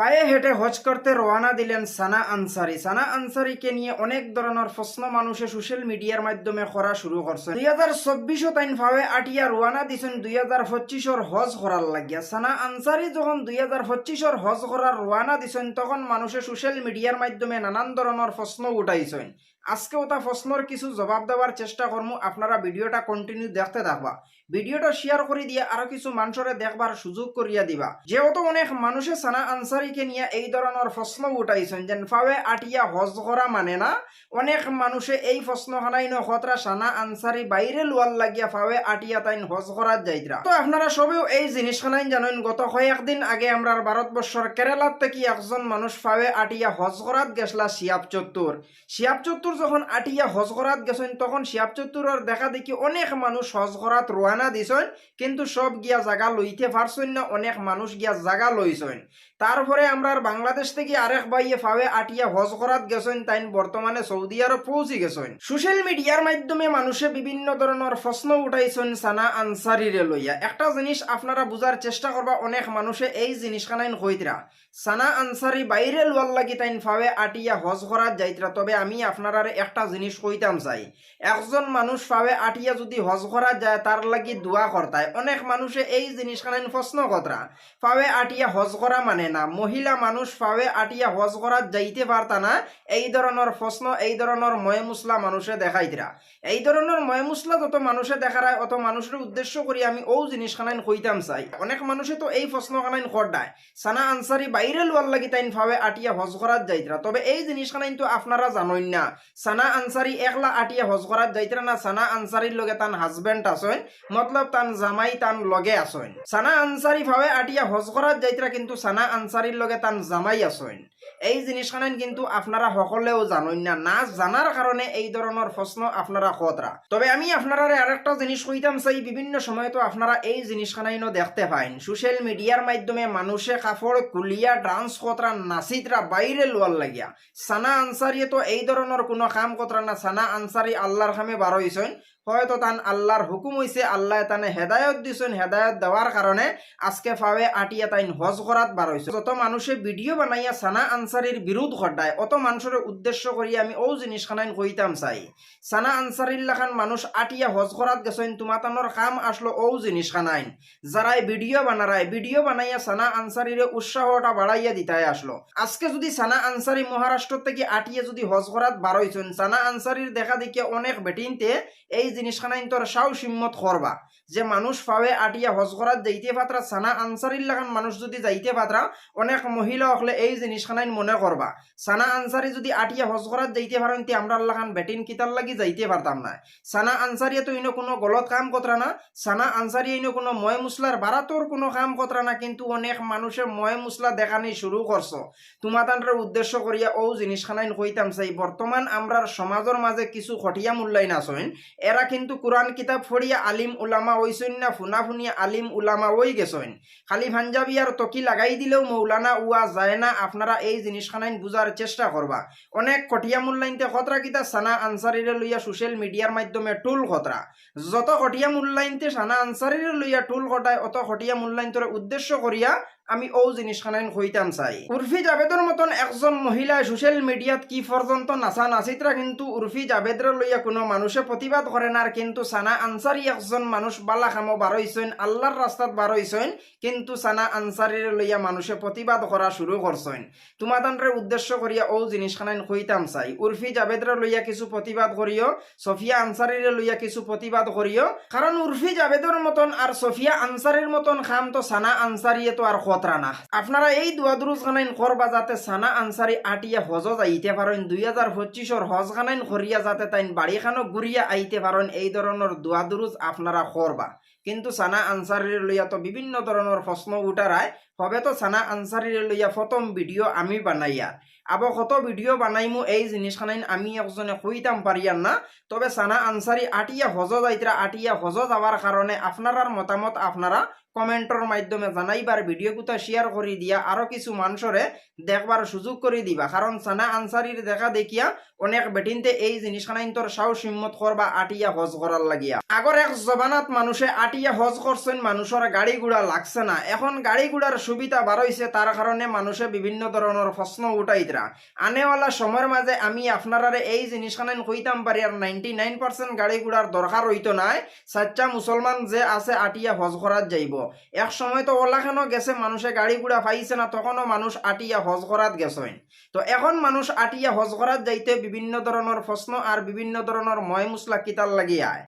পায়ে হেঁটে হজ করতে রওনা দিলেন সানা আনসারি। সানা আনসারিকে নিয়ে অনেক ধরনের প্রশ্ন মানুষে সোশ্যাল মিডিয়ার মাধ্যমে করা শুরু করছে। দুই হাজার চব্বিশও তাইন ভাবে আটিয়া রওনা দিছেন দুই হাজার পঁচিশর হজ করার লাগিয়া। সানা আনসারি যখন দুই হাজার পঁচিশর হজ করার রওনা দিছেন, তখন মানুষে সোশ্যাল মিডিয়ার মাধ্যমে নানান ধরনের প্রশ্ন উঠাইছেন। আজকে ওটা প্রশ্নর কিছু জবাব দেওয়ার চেষ্টা করমু। আপনারা ভিডিওটা কন্টিনিউ দেখতে থাকবা। ভিডিওটা শেয়ার করে দিয়ে আরও কিছু মানুষরে দেখবার সুযোগ করিয়া দিবা। যেহেতু অনেক মানুষে সানা আনসারিকে নিয়ে এই ধরনের প্রশ্ন উঠাইছেন, যেন ফাওয়ে আটিয়া হজ করা মানে না? অনেক মানুষে এই প্রশ্ন খানাই নখতরা সানা আনসারি বাইরে লোয়ার লাগিয়া ফাওয়ে আটিয়া তাইন হজ করার যাইতরা তো আপনারা সবেও এই জিনিস খানাই জানেন, গত কয়েকদিন আগে আমরা ভারতবর্ষর কেরালার থেকে একজন মানুষ ফাওয়ে আটিয়া হজ করাত গেছলা শিয়াব চত্বর শিয়াব চত্বর যখন আটিয়া হজ করাত গেছেন, তখন শিয়াব চত্বরের দেখা দেখি অনেক মানুষ হজ করাত রোয়ানা দিছেন কিন্তু সব গিয়া জায়গা লইতে পারছেন না অনেক মানুষ গিয়া জায়গা লইছেন। তারপরে আমরা বাংলাদেশ থেকে আরেক ভাইয়ে ফাওয়ে আটিয়া হজ করাত গেছেন তাইন বর্তমানে সৌদি আরব পৌঁছে গেছেন। সোশ্যাল মিডিয়ার মাধ্যমে মানুষে বিভিন্ন ধরনের প্রশ্ন উঠাইছেন সানা আনসারিরে লইয়া। একটা জিনিস আপনারা বুঝার চেষ্টা করবা, অনেক মানুষে এই জিনিসখানাইন কইতরা। সানা আনসারি বাইরে লোয়ার লাগি তাইন ফাওয়ে আটিয়া হজ করাত যাইতরা, তবে আমি আপনারা একটা জিনিস কইতাম চাই। একজন মানুষ ফাওয়ে আটিয়া যদি হজ করা যায়, তার লাগি দোয়া করতায়। অনেক মানুষে এই জিনিসখানাইন প্রশ্ন কতরা ফাওয়ে আটিয়া হজ করা মানে না। মহিলা মানুষ ফাওয়ে আটিয়া হজ করা যাইতে পারতা না। এই ধরনের প্রশ্ন এই ধরনের ময় মুসলা মানুষে দেখাইতরা এই ধরনের ময় মুসলা যত মানুষে দেখারায় অত মানুষের উদ্দেশ্য করি আমি ও জিনিসখানাইন কইতাম চাই। অনেক মানুষে তো এই প্রশ্ন খানাইন করডায় সানা আনসারি বাইরে লোয়ার লাগি তাইন ফাওয়ে আটিয়া হজ করাত যাইতরা তবে এই জিনিসখানাইন তো আপনারা জানোই না। সানা আনসারি একলা আটিয়া হজ করাত যাইতরা না। সানা আনসারির লগে তান হাজবেন্ড আছেন। মতলব তান জামাই তান লগে আছেন। সানা আনসারি ভাবে আটিয়া হজ করাত যাইতরা কিন্তু সানা আনসারির লগে তান জামাই আছেন এই জিনিসখানেন কিন্তু আপনারা সকলেও জানেন না। না জানার কারণে এই ধরনের প্রশ্ন আপনারা খতরা তবে আমি আপনারা আরেকটা জিনিস কইতাম চাই বিভিন্ন সময় তো আপনারা এই জিনিসখানাইনও দেখতে পাইন। সোশ্যাল মিডিয়ার মাধ্যমে মানুষে কাপড় কুলিয়া ডান্স কতরা নাচিতরা বাইরে লোয়ার লাগিয়া। সানা আনসারিয়ে তো এই ধরনের কোনো কাম কতরা না সানা আনসারি আল্লাহর খামে বার হইছেন হয়তো তান আল্লাহর হুকুম হইছে আল্লাহ তানে হেদায়ত দিছেন হেদায়ত দেওয়ার কারণে আজকে ফাওয়ে আটিয়া তাইন হজ করাত বার হইছে যত মানুষে ভিডিও বানাইয়া সানা আনসারির বিরোধ ঘটায়। অত মানুষের উদ্দেশ্য করি আমি ও জিনিসখানাইন কইতাম চাই। সানা আনসারির লাখান মানুষ আটিয়া হজ করাত গেছেন তোমাতানোর কাম আসলো ও জিনিসখানাইন। যারাই ভিডিও বানারায় ভিডিও বানাইয়া সানা আনসারিরে উৎসাহটা বাড়াইয়া দিতাই আসলো। আজকে যদি সানা আনসারি মহারাষ্ট্র থেকে আটিয়া যদি হজ করাত বার হইছেন সানা আনসারির দেখা দেখিয়া অনেক বেটিনতে এই জিনিসখানাইন তোর সাও সিম্মত করবা যে মানুষ পাবে আটিয়া হজ করাত যাইতে পাত্রা সানা আনসারির লাগান মানুষ যদি যাইতে পাত্রা অনেক মহিলা হলে এই জিনিসখানাইন মনে করবা। সানা আনসারি যদি আটিয়া হজ করাত যাইতে পারেন তে আমরা লাগান বেটিন কিতার লাগি যাইতে পারতাম না। সানা আনসারিয়া তো ইনো কোনো গলত কাম কতরা না। সানা আনসারি ইনো কোনো ময় মুসলার বারাতর কোনো কাম কতরা না, কিন্তু অনেক মানুষে ময় মুসলা দেখানি শুরু করছ তোমাতানরে উদ্দেশ্য করিয়া ও জিনিসখানাইন কইতাম চাই বর্তমান আমরার সমাজের মাঝে কিছু খটিয়া মূল্যায়ন আসেন এরা কিন্তু কোরআন কিতাব ফড়িয়া আলিম উলামা ওইসইন না ফুনা ফুনিয়া আলিম উলামা ওই গেছেন খালি পাঞ্জাবি আর তকি লাগাই দিলেও মৌলানা উয়া যায় না। আপনারা এই জিনিসখানাইন বুঝার চেষ্টা করবা। অনেক কটিয়া মূল্যায়নতে খতরা কিতা, সানা আনসারিরে লইয়া সোশ্যাল মিডিয়ার মাধ্যমে টুল খতরা। যত কটিয়া মূল্যায়নতে সানা আনসারিরে লইয়া টুল খটায়, অত কটিয়া মূল্যায়নতরে উদ্দেশ্য করিয়া আমি ও জিনিসখানাইন কইতাম চাই। উর্ফি জাবেদর মতন একজন মহিলা সোশ্যাল মিডিয়াত কি পর্যন্ত নাচা নাচিতরা কিন্তু উর্ফি জাবেদরে লইয়া কোনো মানুষে প্রতিবাদ করে না কিন্তু সানা আনসারি একজন মানুষ বালা খামো বার হইছেন আল্লাহর রাস্তাত বার হইছেন কিন্তু সানা আনসারির লইয়া মানুষে প্রতিবাদ করা শুরু করছেন তোমাদানরে উদ্দেশ্য করিয়া ও জিনিসখানাইন কইতাম চাই। উর্ফি জাবেদরে লইয়া কিছু প্রতিবাদ করিও সফিয়া আনসারিরে লইয়া কিছু প্রতিবাদ করিও কারণ উর্ফি জাবেদর মতন আর সফিয়া আনসারির মতন খাম তো সানা আনসারিয়ে তো আর খতরা না। আপনারা এই দুয়াদুরুজ খানাইন করবা যাতে সানা আনসারি আটিয়া হজ যাইতে পারেন দুই হাজার পঁচিশর হজ খানাইন করিয়া যাতে তাইন বাড়ি খানো ঘুরিয়া আইতে পারেন এই ধরনের দুয়াদুরুজ আপনারা করবা কিন্তু সানা আনসারির লইয়া তো বিভিন্ন ধরনের প্রশ্ন উঠারায় হবে তো সানা আনসারির লইয়া প্রথম ভিডিও আমি বানাইয়া। আবার কত ভিডিও বানাইমু, এই জিনিসখানাইন আমি একজনে কইতাম পারিয়ার না। তবে সানা আনসারি আটিয়া হজ যাইতরা আটিয়া হজ যাওয়ার কারণে আপনারার মতামত আপনারা কমেন্টর মাধ্যমে জানাইবার ভিডিও গুতা শেয়ার করে দিয়া আরও কিছু মানুষরে দেখবার সুযোগ করে দিবা। কারণ সানা আনসারির দেখা দেখিয়া অনেক বেটিনতে এই জিনিসখানাইন তোর সাহস হিম্মত করবা আটিয়া হজ করার লাগিয়া। আগর এক জবানাত মানুষে আটি আটিয়া হজ করছেন মানুষের গাড়ি গুড়া লাগছে না। এখন গাড়ি গুড়ার সুবিধা বাড়াইছে তার কারণে মানুষে বিভিন্ন ধরনের প্রশ্ন উঠাইতরা আনেওয়ালা সময়ের মাঝে আমি আপনারা এই জিনিসখান কইতাম পারি আর নাইনটি নাইন পার্সেন্ট গাড়ি গুড়ার দরকার হইতো নাই। সাচ্চা মুসলমান যে আছে, আটিয়া হজ করাত যাইব। এক সময় তো ওলাখানো গেছে, মানুষে গাড়ি গুড়া পাইছে না তখনও মানুষ আটিয়া হজ করাত গেছেন তো এখন মানুষ আটিয়া হজ করাত যাইতে বিভিন্ন ধরনের প্রশ্ন আর বিভিন্ন ধরনের ময় মুসলা কিতার লাগিয়ায়